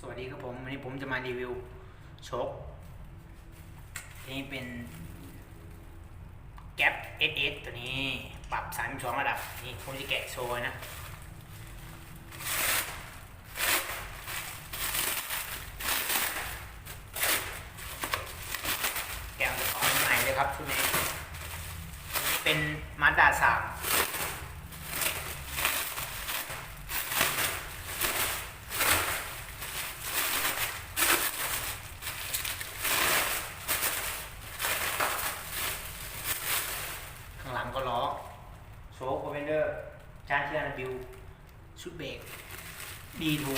สวัสดีครับผม วันนี้ผมจะมารีวิวโชคนี่เป็นแก๊ป SS ตัวนี้ปรับ 32 ระดับ นี่ผมจะแกะโชว์นะ แกะของใหม่เลยครับชุดนี้ เป็นมาด้าสาม ข้างหลังก็ล้อโชคโอเวนเดอร์จานเทียนบิว ชุดเบรก ดีทู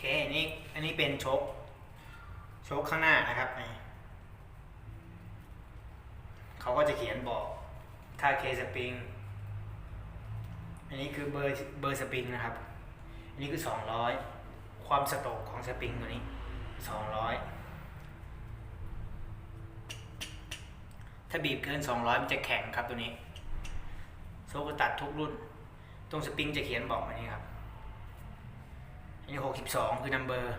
โอเคอั นี้เป็นโชคโชคข้างหน้านะครับนี่เขาก็จะเขียนบอกค่าเคสปริงอันนี้คือเบอร์เบอร์สปริงนะครับ อันนี้คือ200ความสโตกของสปริงตัวนี้200ถ้าบีบเกิน200มันจะแข็งครับตัวนี้ โซก็ตัดทุกรุ่น ตรงสปริงจะเขียนบอกมานี้ครับ อันนี้62คือนัมเบอร์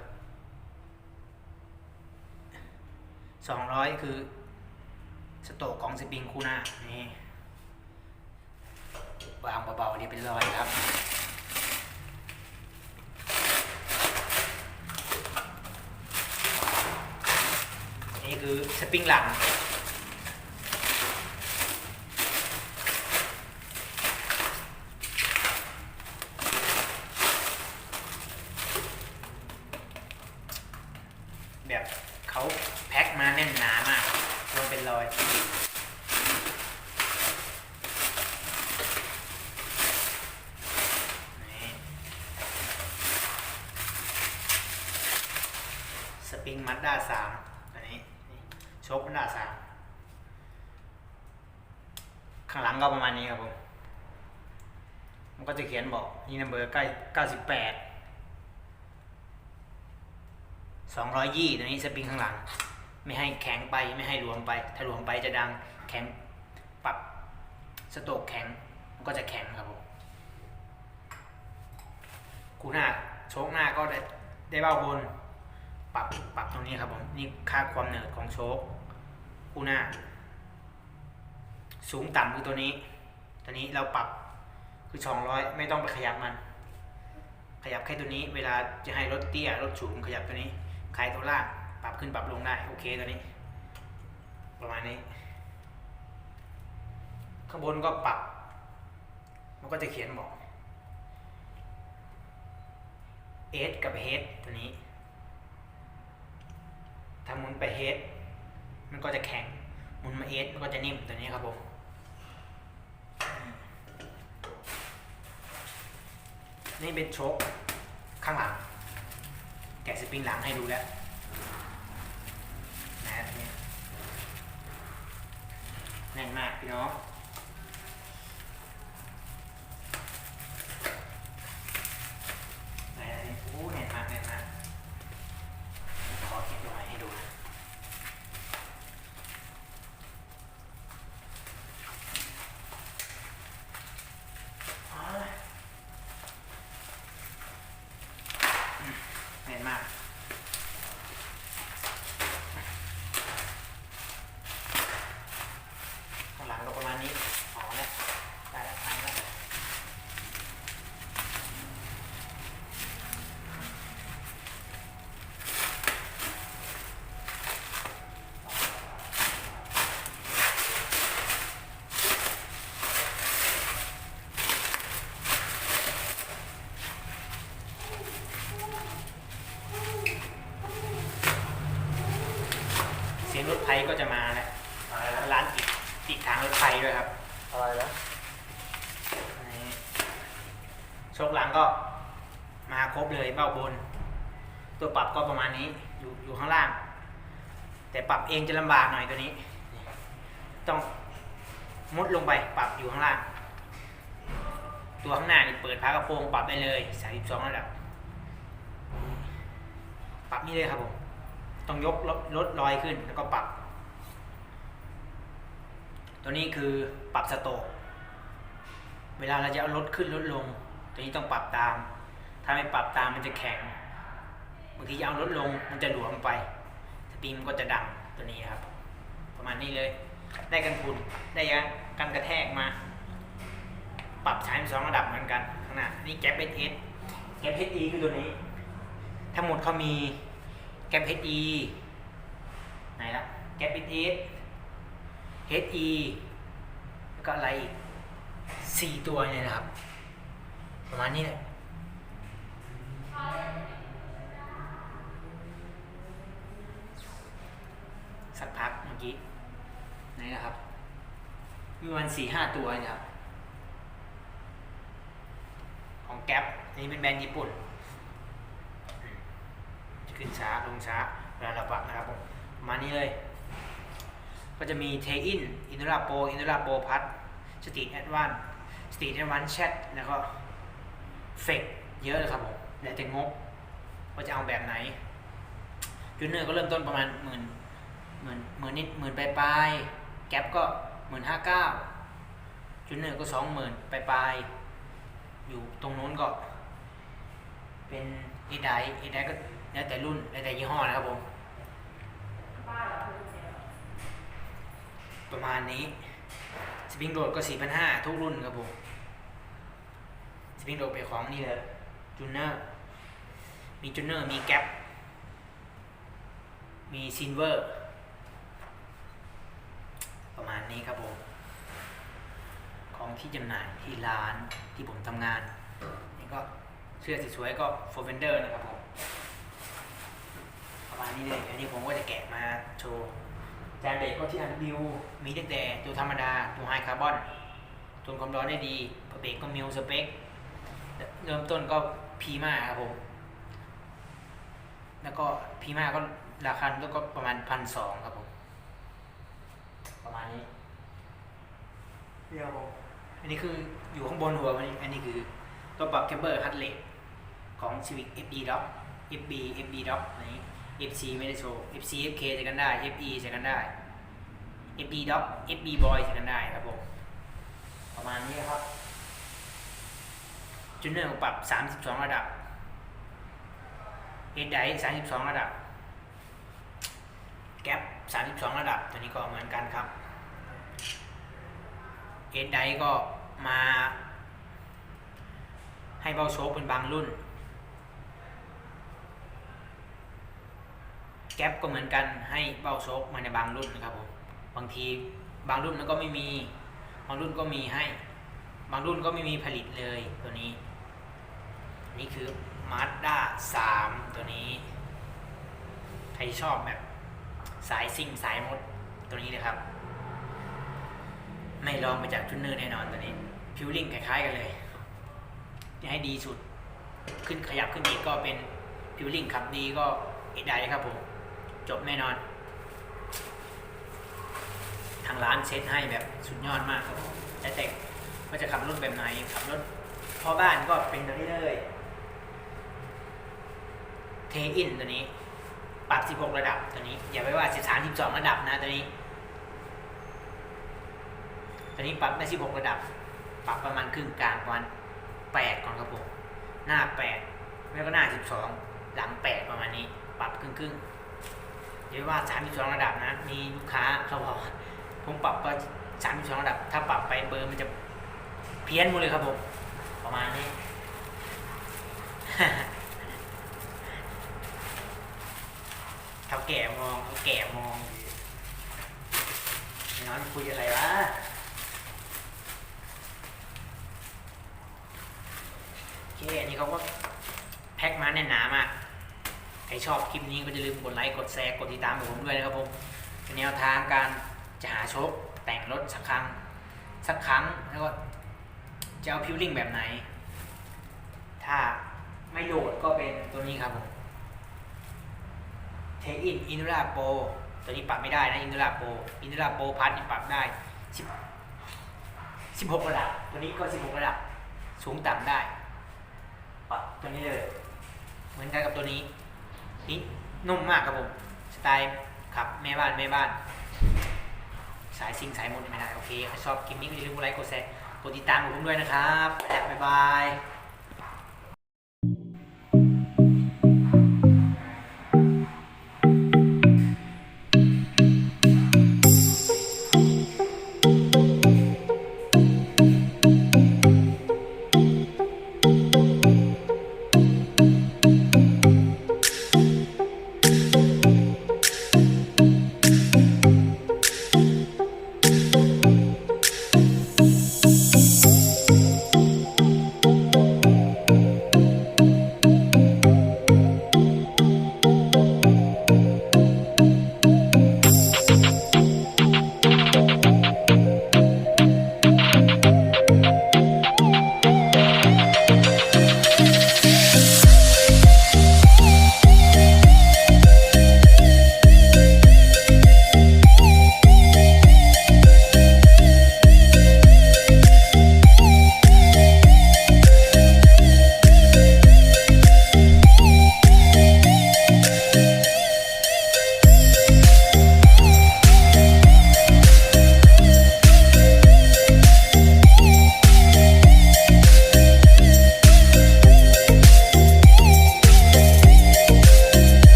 200 คือสโตกของสปริงคู่หน้านี่วางเบาๆนี่เป็นรอยครับนี่คือสปริงหลังแบบ เขาแพ็คมาแน่นหนามากรวมเป็นรอยสปริงมัดด้าสามอันนี้โชคมัดด้าสามข้างหลังก็ประมาณนี้ครับผม มันก็จะเขียนบอกนี่นัมเบอร์ใกล้เก้าสิบแปด สองร้อยยี่ตัวนี้สปริงข้างหลัง ไม่ให้แข็งไปไม่ให้หลวมไป ถ้าหลวมไปจะดังแข็งปรับสโตกแข็งมันก็จะแข็งครับผมคูหน้าโชคหน้าก็ได้ได้เบ้าบนปรับปรับตรงนี้ครับผมนี่ค่าความเหนืดของโชคคูหน้า สูงต่ำคือตัวนี้ ตัวนี้เราปรับคือสองร้อยไม่ต้องไปขยับมัน ขยับแค่ตัวนี้ เวลาจะให้รถเตี้ยรถสูงขยับตัวนี้ คลายตัวล่างปรับขึ้นปรับลงได้โอเคตัวนี้ ประมาณนี้ ข้างบนก็ปรับ มันก็จะเขียนบอก S กับ H ตัวนี้ถ้าหมุนไป H มันก็จะแข็งหมุนมา S มันก็จะนิ่มตัวนี้ครับผมนี่เป็นโชคข้างหลัง แกะสปริงหลังให้ดูแล้วนะอันนี้แน่นมากพี่น้องนะอันนี้โอ้แน่นมากแน่นมากขอเก็บลอยให้ดูนะเอาละอืมแน่นมาก ข้างหลังก็ประมาณนี้อ๋อแล้วได้แล้วทันแล้วเสียงรถไฟ ก็จะมาแล้วอะไรนะร้านติดติดทางรถไฟด้วยครับอะไรนะนี่ชกหลังก็มาครบเลยเบ้าบน ตัวปรับก็ประมาณนี้อยู่อยู่ข้างล่าง แต่ปรับเองจะลำบากหน่อยตัวนี้ ต้องมุดลงไปปรับอยู่ข้างล่าง ตัวข้างหน้านี่เปิดพากระโปรงปรับได้เลย32ระดับปรับนี่เลยครับผมต้องยกลดลดลอยขึ้นแล้วก็ปรับ ตัวนี้คือปรับสโตกเวลาเราจะเอารถขึ้นลดลง ตัวนี้ต้องปรับตาม ถ้าไม่ปรับตามมันจะแข็งบางทีจะเอารถลงมันจะหลวมไปสปริงมันก็จะดังตัวนี้ครับ ประมาณนี้เลย ได้กันฝุ่นได้ยังกันกระแทกมา ปรับใช้สองระดับเหมือนกันข้างหน้านี่แก๊ปเอสเอสแก๊ปเอสอีคือตัวนี้ ทั้งหมดเขามีแก๊ปเอสอีไหนละแก๊ปเอส เอส HE แล้วก็อะไรอีกสี่ตัวเนี่ยนะครับ ประมาณนี้แหละสักพักเมื่อกี้ไหนนะครับ มีประมันสี่ห้าตัวนะครับ ของแก๊ปอันนี้เป็นแบรนด์ญี่ปุ่นอืมจะขึ้นช้าลงช้าเวลาเราปรับนะครับผมประมาณนี้เลย ก็จะมีเทอินอินดูราโปอินดูราโปพัทสตรีทแอดวานสตรีทแอดวานแชทแล้วก็เฟกเยอะเลยครับผมแล้วแต่งบว่าจะเอาแบบไหนจูเนอร์ก็เริ่มต้นประมาณหมื่นหมื่นหมื่นนิดหมื่นปลายปลายแก๊ปก็หมื่นห้าเก้าจูเนอร์ก็สองหมื่นปลายปลายอยู่ตรงนู้นก็ เป็นเอไดเอไดก็แล้วแต่รุ่นแล้วแต่ยี่ห้อนะครับผม ประมาณนี้ สปริงโรดก็ 4,500 ทุกรุ่นครับผม สปริงโรดเป็นของนี่เลยจูเนอร์ มีจูเนอร์ มีแก๊ปมีซินเวอร์ ประมาณนี้ครับผม ของที่จำหน่ายที่ร้านที่ผมทำงาน นี่ก็เสื้อสวยๆก็ f o r v e n d e r นะครับผม ประมาณนี้เลย อันนี้ผมก็จะแกะมาโชว์ จานเบรกก็ที่อันบิวมีตั้งแต่ตัวธรรมดาตัวไฮคาร์บอนทนความร้อนได้ดีเบรกก็มิลสเปคเริ่มต้นก็พีมาครับผม แล้วก็พีมาก็ราคาก็ประมาณพันสองครับผม ประมาณนี้เดี๋ยวผมอันนี้คืออยู่ข้างบนหัวอันนี้อันนี้คือตัวปรับแคมเบอร์ฮัตเลทของ Civic FD Dock FB FB Dock อันนี้ FC ไม่ได้โชว์ FC FK ใช้กันได้ FE ใช้กันได้ FB Doc FB Boy ใช้กันได้ครับผมประมาณนี้ครับจูเนอร์ปรับ 32 ระดับ เอ d ได32 ระดับ แก๊ป32 ระดับ ตัวนี้ก็เหมือนกันครับ เอ d ไดก็มาให้เบาโชคเป็นบางรุ่น แก๊ปก็เหมือนกันให้เบ้าโชคมาในบางรุ่นนะครับผมบางทีบางรุ่นมันก็ไม่มีบางรุ่นก็มีให้ บางรุ่นก็ไม่มีผลิตเลยตัวนี้ นี่คือ Mazda 3 ตัวนี้ ใครชอบแบบสายซิ่งสายมดตัวนี้เลยครับ ไม่ลองมาจากทุนเนอร์แน่นอนตัวนี้ฟิวลิ่งคล้ายๆกันเลยจะให้ดีสุด ขึ้นขยับขึ้นอีกก็เป็นฟิวลิ่งขับดีก็เอ็ดได้ครับผม จบแน่นอน ทางร้านเซตให้แบบสุดยอดมากครับแล้วแต่ว่าจะขับรถแบบไหนขับรถพ่อบ้านก็เป็นตัวนี้เลยเทอินตัวนี้ ปรับ 16 ระดับตัวนี้ อย่าไปว่า 13 12 ระดับนะตัวนี้ ตัวนี้ปรับได้ 16 ระดับ ปรับประมาณครึ่งกลางประมาณ8ก่อนครับผมหน้า 8 แล้วก็หน้า 12 หลัง 8 ประมาณนี้ ปรับครึ่งครึ่งๆ อย่าไปว่า 32 ระดับนะ มีลูกค้าเขาบอกว่าผมปรับไป32 ระดับ ถ้าปรับไปเบอร์มันจะเพี้ยนหมดเลยครับผม ประมาณนี้ เท่าแก่มองเท่าแก่มองน้อยมันคุยอะไรวะโอเคอันนี้เขาก็แพ็คมาแน่นหนามาก ครชอบคลิปนี้ก็อย่าลืมกดไลค์ กดแชร์ กดติดตามผมด้วยนะครับผมเป็นแนวทางการจะหาโชคแต่งรถสักครั้ง สักครั้งแล้วก็จะเอาพิวลิ่งแบบไหน ถ้าไม่โดดก็เป็นตัวนี้ครับผมเทอินอิน r ราโปตัวนี้ปรับไม่ได้นะอิน r ราโปอิน r ราโปพัทนี่ปรับได้สิบสิบหกระดับ ตัวนี้ก็สิบหกระดับ สูงต่ำได้ปรับตัวนี้เลย เหมือนกันกับตัวนี้ นี่นุ่มมากครับผม สไตล์ขับแม่บ้านแม่บ้าน สายซิงสายมนต์ไม่ได้ โอเคใครชอบคลิปนี้ก็อย่าลืมกดไลค์กดแชร์กดติดตามผมด้วยนะครับและบ๊ายบาย